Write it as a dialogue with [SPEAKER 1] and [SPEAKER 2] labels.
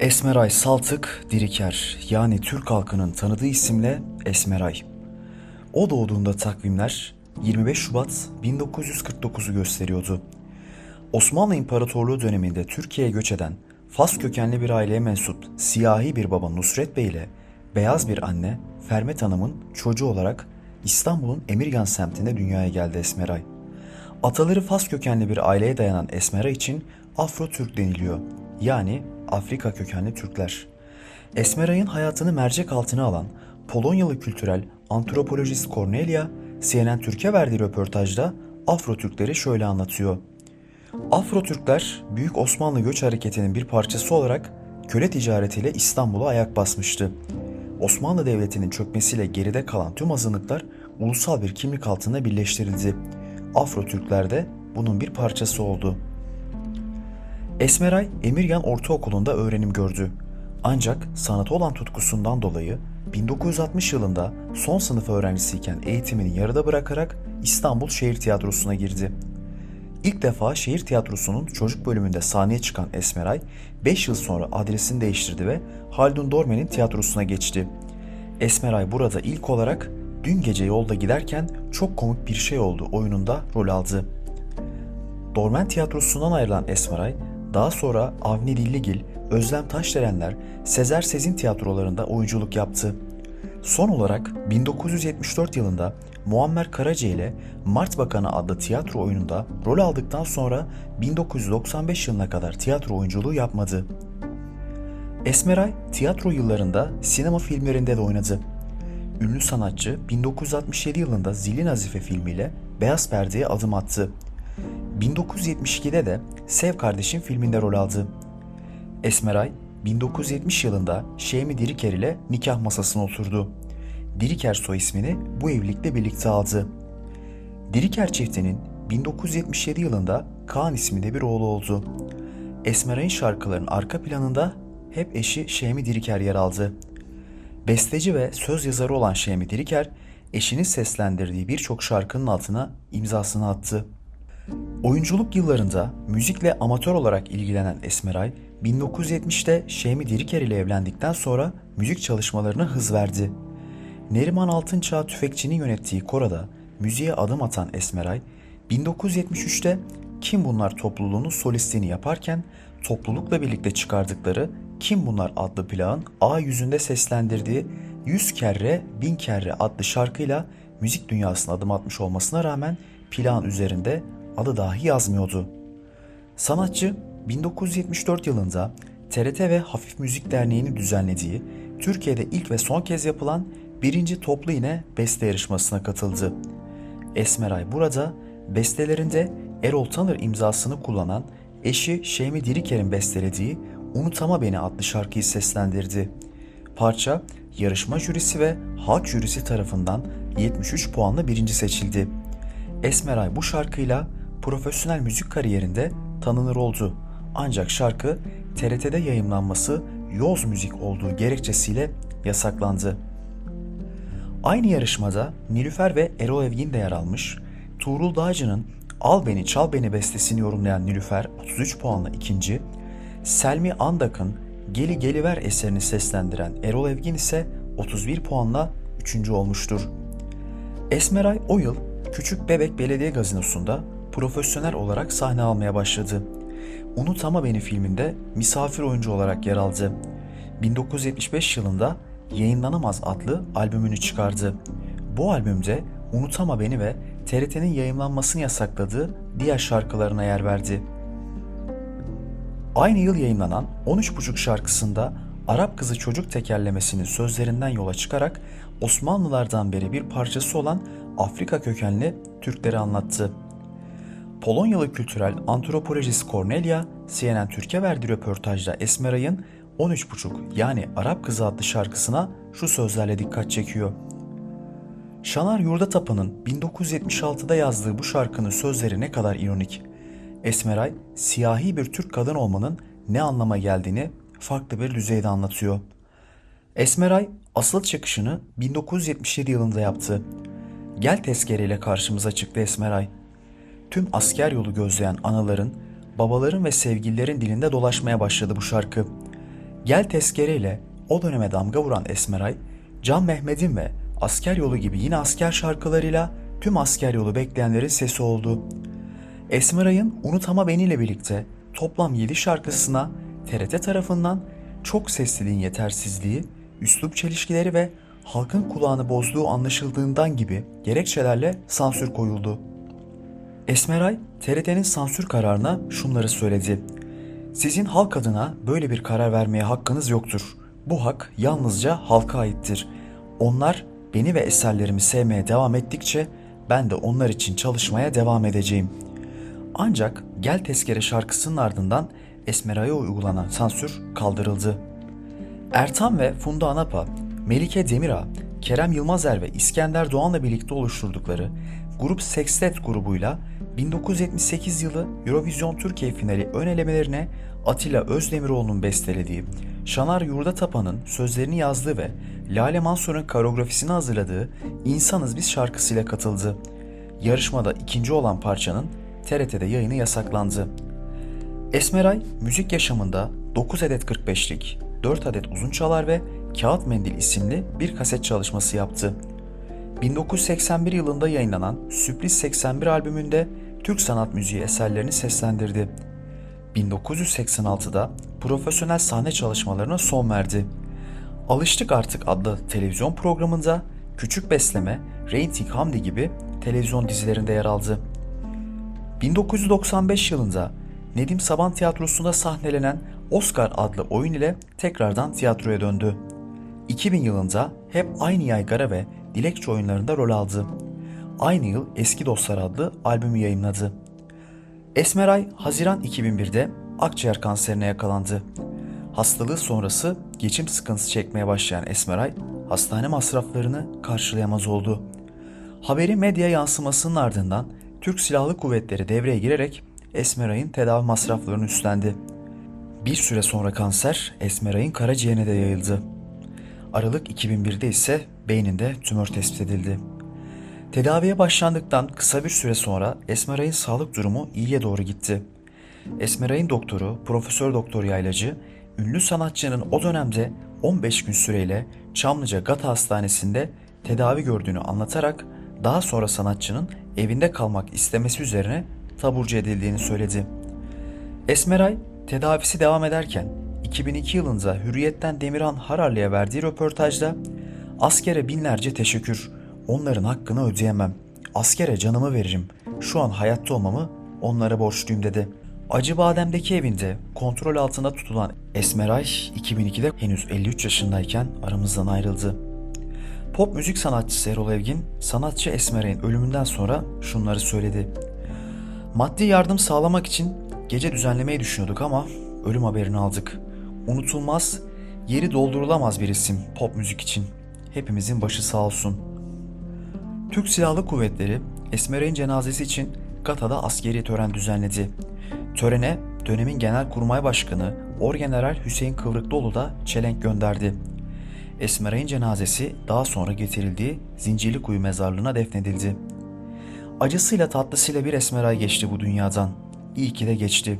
[SPEAKER 1] Esmeray Saltık Diriker yani Türk halkının tanıdığı isimle Esmeray. O doğduğunda takvimler 25 Şubat 1949'u gösteriyordu. Osmanlı İmparatorluğu döneminde Türkiye'ye göç eden Fas kökenli bir aileye mensup siyahi bir baba Nusret Bey ile beyaz bir anne Fermet Hanım'ın çocuğu olarak İstanbul'un Emirgan semtinde dünyaya geldi Esmeray. Ataları Fas kökenli bir aileye dayanan Esmeray için Afro-Türk deniliyor. Yani Afrika kökenli Türkler. Esmeray'ın hayatını mercek altına alan Polonyalı kültürel antropolojist Cornelia, CNN Türk'e verdiği röportajda Afro-Türkleri şöyle anlatıyor. Afro-Türkler Büyük Osmanlı Göç Hareketi'nin bir parçası olarak köle ticaretiyle İstanbul'a ayak basmıştı. Osmanlı Devleti'nin çökmesiyle geride kalan tüm azınlıklar ulusal bir kimlik altında birleştirildi. Afro-Türkler de bunun bir parçası oldu. Esmeray Emirgan Ortaokulu'nda öğrenim gördü. Ancak sanata olan tutkusundan dolayı 1960 yılında son sınıf öğrencisiyken eğitimini yarıda bırakarak İstanbul Şehir Tiyatrosu'na girdi. İlk defa şehir tiyatrosunun çocuk bölümünde sahneye çıkan Esmeray 5 yıl sonra adresini değiştirdi ve Haldun Dorme'nin tiyatrosuna geçti. Esmeray burada ilk olarak Dün gece yolda giderken çok komik bir şey oldu oyununda rol aldı. Dormen tiyatrosundan ayrılan Esmeray, daha sonra Avni Dilligil, Özlem Taşderenler, Sezer Sezin tiyatrolarında oyunculuk yaptı. Son olarak 1974 yılında Muammer Karaca ile Mart Bakanı adlı tiyatro oyununda rol aldıktan sonra 1995 yılına kadar tiyatro oyunculuğu yapmadı. Esmeray tiyatro yıllarında sinema filmlerinde de oynadı. Ünlü sanatçı 1967 yılında Zilli Nazife filmiyle Beyaz Perde'ye adım attı. 1972'de de Sev Kardeşim filminde rol aldı. Esmeray 1970 yılında Şemi Diriker ile nikah masasına oturdu. Diriker soy ismini bu evlilikle birlikte aldı. Diriker çiftinin 1977 yılında Kaan isminde bir oğlu oldu. Esmeray'ın şarkılarının arka planında hep eşi Şemi Diriker yer aldı. Besteci ve söz yazarı olan Şemi Diriker, eşinin seslendirdiği birçok şarkının altına imzasını attı. Oyunculuk yıllarında müzikle amatör olarak ilgilenen Esmeray, 1970'te Şemi Diriker ile evlendikten sonra müzik çalışmalarına hız verdi. Neriman Altınçağ Tüfekçi'nin yönettiği Kora'da müziğe adım atan Esmeray, 1973'te Kim Bunlar topluluğunun solistliğini yaparken toplulukla birlikte çıkardıkları Kim Bunlar adlı plağın A yüzünde seslendirdiği Yüz Kerre Bin Kerre adlı şarkıyla müzik dünyasına adım atmış olmasına rağmen plağın üzerinde adı dahi yazmıyordu. Sanatçı 1974 yılında TRT ve Hafif Müzik Derneği'nin düzenlediği Türkiye'de ilk ve son kez yapılan birinci toplu iğne beste yarışmasına katıldı. Esmeray burada bestelerinde Erol Tanır imzasını kullanan eşi Şemi Diriker'in bestelediği Unutama Beni adlı şarkıyı seslendirdi. Parça yarışma jürisi ve halk jürisi tarafından 73 puanla birinci seçildi. Esmeray bu şarkıyla profesyonel müzik kariyerinde tanınır oldu. Ancak şarkı TRT'de yayınlanması yoz müzik olduğu gerekçesiyle yasaklandı. Aynı yarışmada Nilüfer ve Erol Evgin de yer almış. Tuğrul Dağcı'nın Al Beni Çal Beni bestesini yorumlayan Nilüfer 33 puanla ikinci, Selmi Andak'ın Geli Geliver eserini seslendiren Erol Evgin ise 31 puanla üçüncü olmuştur. Esmeray o yıl Küçük Bebek Belediye Gazinosu'nda profesyonel olarak sahne almaya başladı. Unutama Beni filminde misafir oyuncu olarak yer aldı. 1975 yılında Yayınlanamaz adlı albümünü çıkardı. Bu albümde Unutama Beni ve TRT'nin yayınlanmasını yasakladığı diğer şarkılarına yer verdi. Aynı yıl yayınlanan 13.5 şarkısında Arap kızı çocuk tekerlemesinin sözlerinden yola çıkarak Osmanlılardan beri bir parçası olan Afrika kökenli Türkleri anlattı. Polonyalı kültürel antropolojist Cornelia, CNN Türk'e verdiği röportajda Esmeray'ın 13.5 yani Arap Kızı adlı şarkısına şu sözlerle dikkat çekiyor. Şanar Yurdatapa'nın 1976'da yazdığı bu şarkının sözleri ne kadar ironik. Esmeray, siyahi bir Türk kadın olmanın ne anlama geldiğini farklı bir düzeyde anlatıyor. Esmeray, asıl çıkışını 1977 yılında yaptı. Gel tezkereyle karşımıza çıktı Esmeray. Tüm asker yolu gözleyen anaların, babaların ve sevgililerin dilinde dolaşmaya başladı bu şarkı. Gel tezkereyle o döneme damga vuran Esmeray, Can Mehmet'in ve Asker Yolu gibi yine asker şarkılarıyla tüm asker yolu bekleyenlerin sesi oldu. Esmeray'ın Unutama Beni ile birlikte toplam 7 şarkısına TRT tarafından çok sesliliğin yetersizliği, üslup çelişkileri ve halkın kulağını bozduğu anlaşıldığından gibi gerekçelerle sansür koyuldu. Esmeray, TRT'nin sansür kararına şunları söyledi. Sizin halk adına böyle bir karar vermeye hakkınız yoktur. Bu hak yalnızca halka aittir. Onlar beni ve eserlerimi sevmeye devam ettikçe ben de onlar için çalışmaya devam edeceğim. Ancak Gel Tezkere şarkısının ardından Esmeray'a uygulanan sansür kaldırıldı. Ertan ve Funda Anapa, Melike Demira, Kerem Yılmazer ve İskender Doğan'la birlikte oluşturdukları Grup Sextet grubuyla 1978 yılı Eurovision Türkiye finali ön elemelerine Atilla Özdemiroğlu'nun bestelediği, Şanar Yurdatapan'ın sözlerini yazdığı ve Lale Mansur'un koreografisini hazırladığı İnsanız Biz şarkısıyla katıldı. Yarışmada ikinci olan parçanın TRT'de yayını yasaklandı. Esmeray müzik yaşamında 9 adet 45'lik, 4 adet uzun çalar ve Kağıt Mendil isimli bir kaset çalışması yaptı. 1981 yılında yayınlanan Sürpriz 81 albümünde Türk sanat müziği eserlerini seslendirdi. 1986'da profesyonel sahne çalışmalarına son verdi. Alıştık Artık adlı televizyon programında Küçük Besleme, Rating Hamdi gibi televizyon dizilerinde yer aldı. 1995 yılında Nedim Saban Tiyatrosu'nda sahnelenen Oscar adlı oyun ile tekrardan tiyatroya döndü. 2000 yılında hep aynı yaygara ve dilekçe oyunlarında rol aldı. Aynı yıl Eski Dostlar adlı albümü yayınladı. Esmeray Haziran 2001'de akciğer kanserine yakalandı. Hastalığı sonrası geçim sıkıntısı çekmeye başlayan Esmeray hastane masraflarını karşılayamaz oldu. Haberi medya yansımasının ardından Türk Silahlı Kuvvetleri devreye girerek Esmeray'ın tedavi masraflarını üstlendi. Bir süre sonra kanser Esmeray'ın karaciğerine de yayıldı. Aralık 2001'de ise beyninde tümör tespit edildi. Tedaviye başlandıktan kısa bir süre sonra Esmeray'ın sağlık durumu iyiye doğru gitti. Esmeray'ın doktoru Profesör Doktor Yaylacı, ünlü sanatçının o dönemde 15 gün süreyle Çamlıca Gata Hastanesi'nde tedavi gördüğünü anlatarak daha sonra sanatçının evinde kalmak istemesi üzerine taburcu edildiğini söyledi. Esmeray tedavisi devam ederken 2002 yılında Hürriyet'ten Demirhan Hararlı'ya verdiği röportajda askere binlerce teşekkür, onların hakkını ödeyemem, askere canımı veririm, şu an hayatta olmamı onlara borçluyum dedi. Acıbadem'deki evinde kontrol altında tutulan Esmeray 2002'de henüz 53 yaşındayken aramızdan ayrıldı. Pop müzik sanatçısı Erol Evgin, sanatçı Esmeray'ın ölümünden sonra şunları söyledi. Maddi yardım sağlamak için gece düzenlemeyi düşünüyorduk ama ölüm haberini aldık. Unutulmaz, yeri doldurulamaz bir isim pop müzik için. Hepimizin başı sağ olsun. Türk Silahlı Kuvvetleri Esmeray'ın cenazesi için Gata'da askeri tören düzenledi. Törene dönemin Genelkurmay Başkanı Orgeneral Hüseyin Kıvrıklıoğlu da çelenk gönderdi. Esmeray'ın cenazesi daha sonra getirildiği Zincirlikuyu mezarlığına defnedildi. Acısıyla tatlısıyla bir Esmeray geçti bu dünyadan. İyi ki de geçti.